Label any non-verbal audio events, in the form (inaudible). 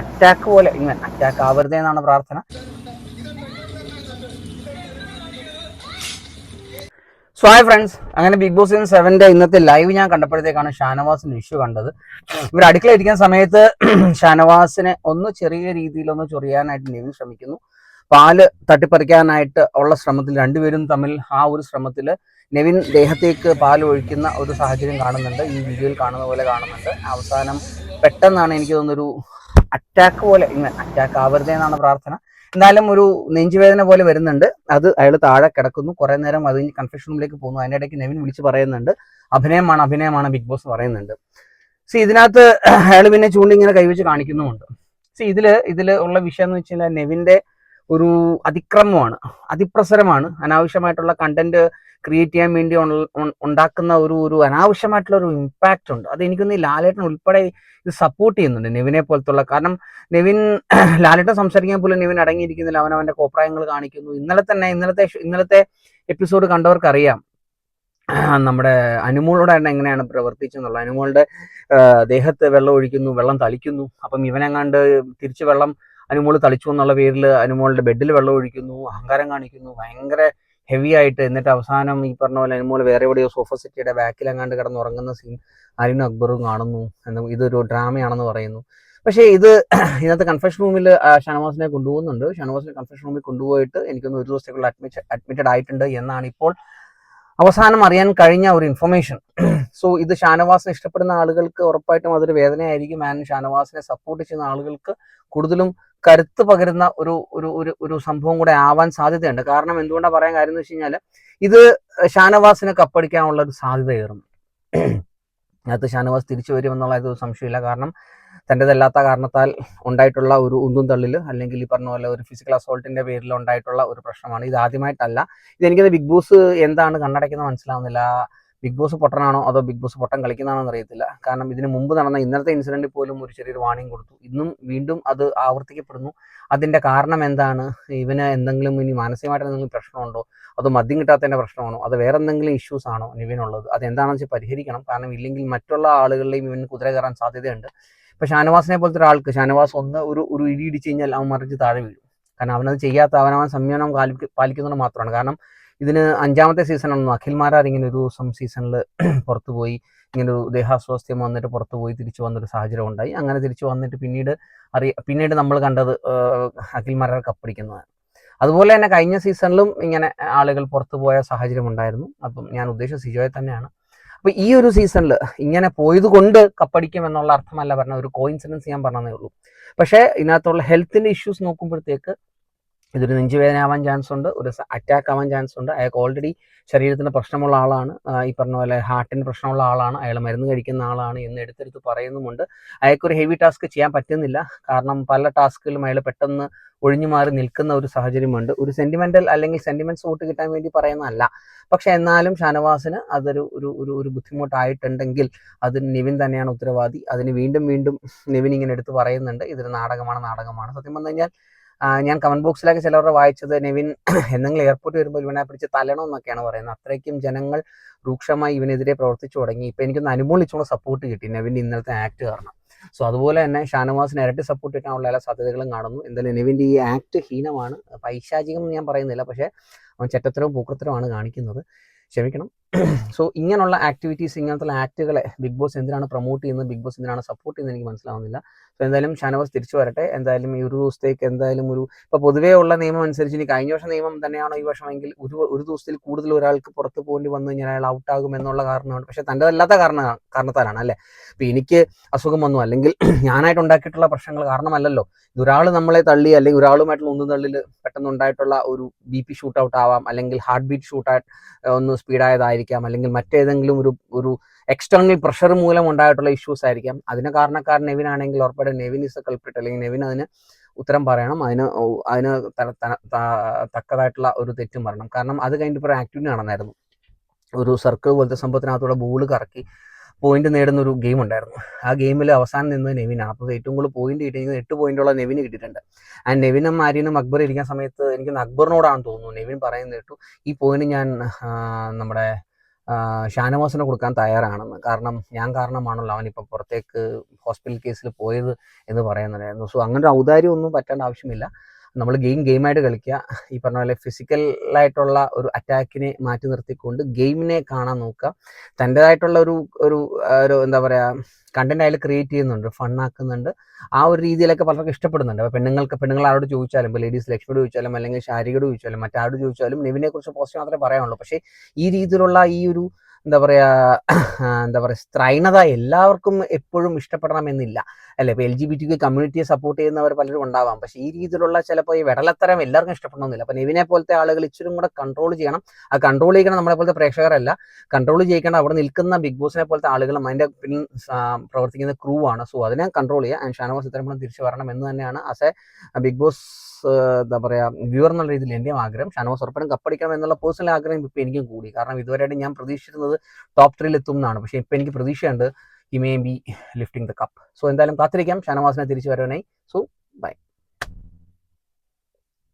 Attack പോലെ ഇങ്ങനെ attack ആവരുതേ എന്നാണ് പ്രാർത്ഥന. സോ ഹായ് ഫ്രണ്ട്സ് അങ്ങനെ ബിഗ് ബോസ് സീസൺ സെവന്റെ ഇന്നത്തെ ലൈവ് ഞാൻ കണ്ടപ്പോഴത്തേക്കാണ് ഷാനവാസിന്റെ ഇഷ്യൂ കണ്ടത്. ഇവർ അടുക്കള ഇരിക്കുന്ന സമയത്ത് (clears throat) ഷാനവാസിനെ ഒന്ന് ചെറിയ രീതിയിലൊന്ന് ചൊറിയാനായിട്ട് നെവിൻ ശ്രമിക്കുന്നു. പാൽ തട്ടിപ്പറിക്കാനായിട്ട് ഉള്ള ശ്രമത്തിൽ രണ്ടുപേരും തമ്മിൽ ആ ഒരു ശ്രമത്തിൽ നെവിൻ ദേഹത്തേക്ക് പാൽ ഒഴിക്കുന്ന ഒരു സാഹചര്യം കാണുന്നുണ്ട്. ഈ വീഡിയോയിൽ കാണുന്ന പോലെ കാണുന്നുണ്ട്. അവസാനം പെട്ടെന്നാണ് എനിക്ക് തോന്നുന്നൊരു അറ്റാക്ക് പോലെ ഇങ്ങനെ അറ്റാക്ക് ആവരുതേ എന്നാണ് പ്രാർത്ഥന. എന്നാലും ഒരു നെഞ്ചുവേദന പോലെ വരുന്നുണ്ട്. അത് അയാൾ താഴെ കിടക്കുന്നു. കുറെ നേരം അത് കൺഫ്യൂഷൻ റൂമിലേക്ക് പോകുന്നു. അതിന്റെ ഇടയ്ക്ക് നെവിൻ വിളിച്ച് പറയുന്നുണ്ട്. അഭിനയമാണ് അഭിനയമാണ് ബിഗ് ബോസ് പറയുന്നുണ്ട്. സി ഇതിനകത്ത് അയാൾ പിന്നെ ചൂണ്ടി ഇങ്ങനെ കൈവച്ച് കാണിക്കുന്നുമുണ്ട്. സി ഇതിൽ ഇതിൽ ഉള്ള വിഷയം എന്ന് വെച്ച് കഴിഞ്ഞാൽ നെവിന്റെ ഒരു അതിക്രമമാണ് അതിപ്രസരമാണ്. അനാവശ്യമായിട്ടുള്ള കണ്ടന്റ് ക്രിയേറ്റ് ചെയ്യാൻ വേണ്ടി ഉണ്ടാക്കുന്ന ഒരു ഒരു അനാവശ്യമായിട്ടുള്ള ഒരു ഇമ്പാക്റ്റ് ഉണ്ട്. അത് എനിക്കൊന്ന് ലാലേട്ടൻ ഉൾപ്പെടെ ഇത് സപ്പോർട്ട് ചെയ്യുന്നുണ്ട് നെവിനെ പോലത്തുള്ള. കാരണം നെവിൻ (clears throat) ലാലേട്ടൻ സംസാരിക്കാൻ പോലും നെവിൻ അടങ്ങിയിരിക്കുന്നില്ല. അവൻ അവന്റെ കോപ്രായങ്ങൾ കാണിക്കുന്നു. ഇന്നലെ തന്നെ ഇന്നലത്തെ ഇന്നലത്തെ എപ്പിസോഡ് കണ്ടവർക്കറിയാം നമ്മുടെ അനുമോളോട് തന്നെ എങ്ങനെയാണ് പ്രവർത്തിച്ചെന്നുള്ളത്. അനുമോളുടെ ദേഹത്ത് വെള്ളം ഒഴിക്കുന്നു വെള്ളം തളിക്കുന്നു. അപ്പം ഇവനെങ്ങാണ്ട് തിരിച്ചു വെള്ളം അനുമോൾ തളിച്ചു എന്നുള്ള പേരിൽ അനുമോളുടെ ബെഡിൽ വെള്ളം ഒഴിക്കുന്നു അഹങ്കാരം കാണിക്കുന്നു ഭയങ്കര ഹെവി ആയിട്ട്. എന്നിട്ട് അവസാനം ഈ പറഞ്ഞ പോലെ അനുമോൾ വേറെ എവിടെയോ സോഫ സെറ്റിയുടെ ബാക്കിൽ അങ്ങാണ്ട് കിടന്ന് ഉറങ്ങുന്ന സീൻ അരുൺ അക്ബറും കാണുന്നു. എന്ന് ഇതൊരു ഡ്രാമയാണെന്ന് പറയുന്നു. പക്ഷേ ഇത് (clears throat) ഇന്നത്തെ കൺഫെഷൻ റൂമിൽ ഷാനവാസിനെ കൊണ്ടുപോകുന്നുണ്ട്. ഷാനവാസിനെ കൺഫെഷൻ റൂമിൽ കൊണ്ടുപോയിട്ട് എനിക്കൊന്ന് ഒരു ദിവസത്തേക്കുള്ള അഡ്മിറ്റ് അഡ്മിറ്റഡ് ആയിട്ടുണ്ട് എന്നാണ് ഇപ്പോൾ അവസാനം അറിയാൻ കഴിഞ്ഞ ഒരു ഇൻഫർമേഷൻ സോ (clears throat) ഇത് ഷാനവാസിനെ ഇഷ്ടപ്പെടുന്ന ആളുകൾക്ക് ഉറപ്പായിട്ടും അതൊരു വേദനയായിരിക്കും. ആൻഡ് ഷാനവാസിനെ സപ്പോർട്ട് ചെയ്യുന്ന ആളുകൾക്ക് കൂടുതലും കരുത്ത് പകരുന്ന ഒരു ഒരു ഒരു ഒരു സംഭവം കൂടെ ആവാൻ സാധ്യതയുണ്ട്. കാരണം എന്തുകൊണ്ടാണ് പറയാൻ കാര്യം എന്ന് വെച്ച് കഴിഞ്ഞാൽ ഇത് ഷാനവാസിനെ കപ്പടിക്കാനുള്ള ഒരു സാധ്യത ഏറുന്നു (clears throat) അതിനകത്ത് ഷാനവാസ് തിരിച്ചു വരുമെന്നുള്ള ഒരു സംശയമില്ല. കാരണം തന്റെതല്ലാത്ത കാരണത്താൽ ഉണ്ടായിട്ടുള്ള ഒരു ഉന്തും തള്ളിൽ അല്ലെങ്കിൽ ഈ പറഞ്ഞ പോലെ ഒരു ഫിസിക്കൽ അസോൾട്ടിന്റെ പേരിൽ ഉണ്ടായിട്ടുള്ള ഒരു പ്രശ്നമാണ്. ഇത് ആദ്യമായിട്ടല്ല. ഇത് എനിക്കത് ബിഗ് ബോസ് എന്താണ് കണ്ണടയ്ക്കുന്നത് മനസ്സിലാവുന്നില്ല. ബിഗ് ബോസ് പൊട്ടനാണോ അതോ ബിഗ് ബോസ് പൊട്ടൻ കളിക്കുന്നതാണോ എന്നറിയത്തില്ല. കാരണം ഇതിന് മുമ്പ് നടന്ന ഇന്നത്തെ ഇൻസിഡന്റ് പോലും ഒരു ചെറിയൊരു വാണിംഗ് കൊടുത്തു. ഇന്നും വീണ്ടും അത് ആവർത്തിക്കപ്പെടുന്നു. അതിന്റെ കാരണം എന്താണ്? ഇവന് എന്തെങ്കിലും ഇനി മാനസികമായിട്ട് എന്തെങ്കിലും പ്രശ്നമുണ്ടോ? അതോ മദ്യം കിട്ടാത്തതിന്റെ പ്രശ്നമാണോ? അത് വേറെ എന്തെങ്കിലും ഇഷ്യൂസ് ആണോ ഇവനുള്ളത് അത് എന്താണെന്ന് വെച്ചാൽ പരിഹരിക്കണം. കാരണം ഇല്ലെങ്കിൽ മറ്റുള്ള ആളുകളിലെയും ഇവന് കുതിര കയറാൻ സാധ്യതയുണ്ട്. ഇപ്പൊ ഷാനവാസിനെ പോലത്തെ ഒരാൾക്ക് ഷാനവാസ് ഒന്ന് ഒരു ഒരു ഇടി ഇടിച്ചു കഴിഞ്ഞാൽ അവൻ മറിച്ച് താഴെ വീഴും. കാരണം അവനത് ചെയ്യാത്ത അവനവൻ സംയമനം പാലിക്കുന്നത് മാത്രമാണ്. കാരണം ഇതിന് അഞ്ചാമത്തെ സീസണാണെന്ന് അഖിൽമാരാർ ഇങ്ങനെ ഒരു ദിവസം സീസണിൽ (clears throat) പുറത്തുപോയി. ഇങ്ങനെ ഒരു ദേഹാസ്വാസ്ഥ്യം വന്നിട്ട് പുറത്തു പോയി തിരിച്ചു വന്നൊരു സാഹചര്യം ഉണ്ടായി. അങ്ങനെ തിരിച്ചു വന്നിട്ട് പിന്നീട് അറിയ പിന്നീട് നമ്മൾ കണ്ടത് അഖിൽമാരാർ കപ്പടിക്കുന്നതാണ്. അതുപോലെ തന്നെ കഴിഞ്ഞ സീസണിലും ഇങ്ങനെ ആളുകൾ പുറത്തു പോയ സാഹചര്യം ഉണ്ടായിരുന്നു. അപ്പം ഞാൻ ഉദ്ദേശിച്ച സിജോയെ തന്നെയാണ്. അപ്പൊ ഈ ഒരു സീസണിൽ ഇങ്ങനെ പോയത് കൊണ്ട് കപ്പടിക്കും എന്നുള്ള അർത്ഥമല്ല പറഞ്ഞ ഒരു കോയിൻസിഡൻസ് ഞാൻ പറഞ്ഞതേ ഉള്ളൂ. പക്ഷേ ഇതിനകത്തുള്ള ഹെൽത്തിന്റെ ഇഷ്യൂസ് നോക്കുമ്പോഴത്തേക്ക് ഇതൊരു നെഞ്ചുവേദന ആവാൻ ചാൻസ് ഉണ്ട് ഒരു അറ്റാക്ക് ആവാൻ ചാൻസ് ഉണ്ട് അയാൾക്ക് ഓൾറെഡി ശരീരത്തിന് പ്രശ്നമുള്ള ആളാണ്. ഈ പറഞ്ഞ പോലെ ഹാർട്ടിന് പ്രശ്നമുള്ള ആളാണ്. അയാൾ മരുന്ന് കഴിക്കുന്ന ആളാണ് എന്ന് എടുത്തെടുത്ത് പറയുന്നുമുണ്ട്. അയാൾക്ക് ഒരു ഹെവി ടാസ്ക് ചെയ്യാൻ പറ്റുന്നില്ല. കാരണം പല ടാസ്കുകളും അയാൾ പെട്ടെന്ന് ഒഴിഞ്ഞു മാറി നിൽക്കുന്ന ഒരു സാഹചര്യമുണ്ട്. ഒരു സെന്റിമെന്റൽ അല്ലെങ്കിൽ സെന്റിമെന്റ്സ് വോട്ട് കിട്ടാൻ വേണ്ടി പറയുന്നതല്ല. പക്ഷെ എന്നാലും ഷാനവാസിന് അതൊരു ഒരു ഒരു ഒരു ബുദ്ധിമുട്ടായിട്ടുണ്ടെങ്കിൽ അതിന് നിവിൻ തന്നെയാണ് ഉത്തരവാദി. അതിന് വീണ്ടും വീണ്ടും നിവിൻ ഇങ്ങനെ എടുത്ത് പറയുന്നുണ്ട്. ഇതൊരു നാടകമാണ് നാടകമാണ്. സത്യം പറഞ്ഞു കഴിഞ്ഞാൽ ഞാൻ കമന്റ് ബോക്സിലൊക്കെ ചിലവരുടെ വായിച്ചത് നെവിൻ (clears throat) എന്തെങ്കിലും എയർപോർട്ട് വരുമ്പോൾ ഇവനെ പിടിച്ച് തല്ലണമെന്നൊക്കെയാണ് പറയുന്നത്. അത്രയ്ക്കും ജനങ്ങൾ രൂക്ഷമായി ഇവനെതിരെ പ്രവർത്തിച്ചു തുടങ്ങി. ഇപ്പൊ എനിക്കൊന്ന് അനുമോളിച്ചുള്ള സപ്പോർട്ട് കിട്ടി നെവിന്റെ ഇന്നലത്തെ ആക്ട് കാരണം. സോ അതുപോലെ തന്നെ ഷാനവാസിന് ഇരട്ടി സപ്പോർട്ട് കിട്ടാനുള്ള എല്ലാ സാധ്യതകളും കാണുന്നു. എന്തായാലും നെവിന്റെ ഈ ആക്ട് ഹീനമാണ്. പൈശാചികം എന്ന് ഞാൻ പറയുന്നില്ല. പക്ഷേ അവൻ ചെറ്റത്തരവും പൂക്കത്തരവുമാണ് കാണിക്കുന്നത്. ക്ഷമിക്കണം. (clears throat) സോ ഇങ്ങനെയുള്ള ആക്ടിവിറ്റീസ് ഇങ്ങനത്തെ ആക്ടുകളെ ബിഗ് ബോസ് എന്തിനാണ് പ്രൊമോട്ട് ചെയ്യുന്നത്? ബിഗ് ബോസ് എന്തിനാണ് സപ്പോർട്ട് ചെയ്യുന്നത്? എനിക്ക് മനസ്സിലാവുന്നില്ല. സോ എന്തായാലും ഷാനവാസ് തിരിച്ചു വരട്ടെ. എന്തായാലും ഈ ഒരു ദിവസത്തേക്ക് എന്തായാലും ഒരു ഇപ്പൊ പൊതുവേ ഉള്ള നിയമം അനുസരിച്ച് ഇനി കഴിഞ്ഞ വർഷം നിയമം തന്നെയാണോ ഈ വർഷമെങ്കിൽ ഒരു ഒരു ദിവസത്തിൽ കൂടുതൽ ഒരാൾക്ക് പുറത്ത് പോകേണ്ടി വന്നു കഴിഞ്ഞാൽ അയാൾ ഔട്ടാകും എന്നുള്ള കാരണമാണ്. പക്ഷേ തന്റെ അല്ലാത്ത കാരണ കാരണത്താലാണ് അല്ലേ? ഇപ്പൊ എനിക്ക് അസുഖം വന്നു. അല്ലെങ്കിൽ (clears throat) ഞാനായിട്ട് ഉണ്ടാക്കിയിട്ടുള്ള പ്രശ്നങ്ങൾ കാരണമല്ലല്ലോ. ഇതൊരാൾ നമ്മളെ തള്ളി അല്ലെങ്കിൽ ഒരാളുമായിട്ടുള്ള ഒന്നും തള്ളിൽ പെട്ടെന്ന് ഉണ്ടായിട്ടുള്ള ഒരു ബി പി ഷൂട്ട് ഔട്ട് ആവാം. അല്ലെങ്കിൽ ഹാർട്ട് ബീറ്റ് ഷൂട്ട് ഒന്ന് സ്പീഡായതായിരിക്കാം അല്ലെങ്കിൽ മറ്റേതെങ്കിലും ഒരു ഒരു എക്സ്റ്റേണൽ പ്രഷർ മൂലം ഉണ്ടായിട്ടുള്ള ഇഷ്യൂസ് ആയിരിക്കാം. അതിന് കാരണക്കാരൻ നെവിൻ ആണെങ്കിൽ ഉറപ്പായിട്ട് നെവിൻ ഇസ് കൾപ്രിറ്റ് അല്ലെങ്കിൽ നെവിൻ അതിന് ഉത്തരം പറയണം. അതിന് അതിന് തക്കതായിട്ടുള്ള ഒരു തെറ്റും പറയണം. കാരണം അത് കഴിഞ്ഞിട്ട് ഇപ്പോൾ ആക്ടിവിറ്റി നടന്നായിരുന്നു. ഒരു സർക്കിൾ പോലത്തെ സംഭവത്തിനകത്തൂടെ ബോൾ കറക്കി പോയിന്റ് നേടുന്ന ഒരു ഗെയിം ഉണ്ടായിരുന്നു. ആ ഗെയിമിൽ അവസാനം നിന്നത് നെവിനാണ് അപ്പോൾ ഏറ്റവും കൂടുതൽ പോയിന്റ് കിട്ടിയിരിക്കുന്നത് എട്ട് പോയിന്റുള്ള നെവിന് കിട്ടിയിട്ടുണ്ട്. ആ നെവിനും ആര്യനും അക്ബർ ഇരിക്കുന്ന സമയത്ത് എനിക്ക് അക്ബറിനോടാണ് തോന്നുന്നു. നെവിൻ പറയുന്നത് കേട്ടു ഈ പോയിന്റ് ഞാൻ നമ്മുടെ ഷാനവാസിനെ കൊടുക്കാൻ തയ്യാറാണെന്ന്. കാരണം ഞാൻ കാരണമാണല്ലോ അവനിപ്പോൾ പുറത്തേക്ക് ഹോസ്പിറ്റൽ കേസിൽ പോയത് എന്ന് പറയുന്നുണ്ടായിരുന്നു സോ അങ്ങനെ ഒരു ഔദാര്യം ഒന്നും പറ്റേണ്ട ആവശ്യമില്ല. നമ്മൾ ഗെയിം ഗെയിമായിട്ട് കളിക്കുക. ഈ പറഞ്ഞ പോലെ ഫിസിക്കലായിട്ടുള്ള ഒരു അറ്റാക്കിനെ മാറ്റി നിർത്തിക്കൊണ്ട് ഗെയിമിനെ കാണാൻ നോക്കുക. തന്റെതായിട്ടുള്ള ഒരു ഒരു എന്താ പറയുക കണ്ടന്റ് അതിൽ ക്രിയേറ്റ് ചെയ്യുന്നുണ്ട് ഫണ്ണാക്കുന്നുണ്ട് ആ ഒരു രീതിയിലൊക്കെ പലർക്കും ഇഷ്ടപ്പെടുന്നുണ്ട്. അപ്പോൾ പെണ്ണുങ്ങൾക്ക് പെണ്ണുങ്ങൾ ആരോട് ചോദിച്ചാലും ഇപ്പോൾ ലേഡീസ് ലക്ഷ്മിയോട് ചോദിച്ചാലും അല്ലെങ്കിൽ ശാരികയോട് ചോദിച്ചാലും മറ്റാരോട് ചോദിച്ചാലും നെവിനെ കുറിച്ച് പോസിറ്റീവ് മാത്രമേ പറയാനുള്ളൂ. പക്ഷേ ഈ രീതിയിലുള്ള ഈ ഒരു എന്താ പറയാ എന്താ പറയുക സ്ത്രൈണത എല്ലാവർക്കും എപ്പോഴും ഇഷ്ടപ്പെടണമെന്നില്ല. അല്ലെ? ഇപ്പോൾ എൽ ജി ബി ടി കമ്മ്യൂണിറ്റിയെ സപ്പോർട്ട് ചെയ്യുന്നവർ പലരും ഉണ്ടാവാം. പക്ഷേ ഈ രീതിയിലുള്ള ചിലപ്പോൾ ഈ വെടലത്തരം എല്ലാവർക്കും ഇഷ്ടപ്പെടണമെന്നില്ല. അപ്പോൾ നെവിനെ പോലത്തെ ആളുകൾ ഇച്ചിരി കൂടെ കൺട്രോൾ ചെയ്യണം. ആ കൺട്രോൾ ചെയ്യണം നമ്മളെ പോലത്തെ പ്രേക്ഷകരല്ല. കൺട്രോൾ ചെയ്യിക്കണം അവിടെ നിൽക്കുന്ന ബിഗ് ബോസിനെ പോലത്തെ ആളുകളും അതിന്റെ പിന്നിൽ പ്രവർത്തിക്കുന്ന ക്രൂ ആണ്. സോ അതിനെ കൺട്രോൾ ചെയ്യുക. ആൻഡ് ഷാനവാസ് ഇത്രയും തിരിച്ചു വരണം എന്ന് തന്നെയാണ് ആസ് എ ബിഗ് ബോസ് എന്താ പറയുക വ്യൂവർ എന്നുള്ള രീതിയിൽ എന്റെയും ആഗ്രഹം. ഷാനവാസ് ഉറപ്പിനും കപ്പടിക്കണം എന്നുള്ള പേഴ്സണൽ ആഗ്രഹം ഇപ്പോൾ എനിക്കും കൂടി. കാരണം ഇതുവരെയായിട്ട് ഞാൻ പ്രതീക്ഷിച്ചിരുന്നത് ടോപ്പ് ത്രീയിൽ എത്തും എന്നാണ്. പക്ഷേ ഇപ്പോൾ എനിക്ക് പ്രതീക്ഷയുണ്ട് he may be lifting the cup so എന്തായാലും കാത്തിരിക്കാം. ഷാനവാസിനെ തിരിച്ചു വരാനായി സോ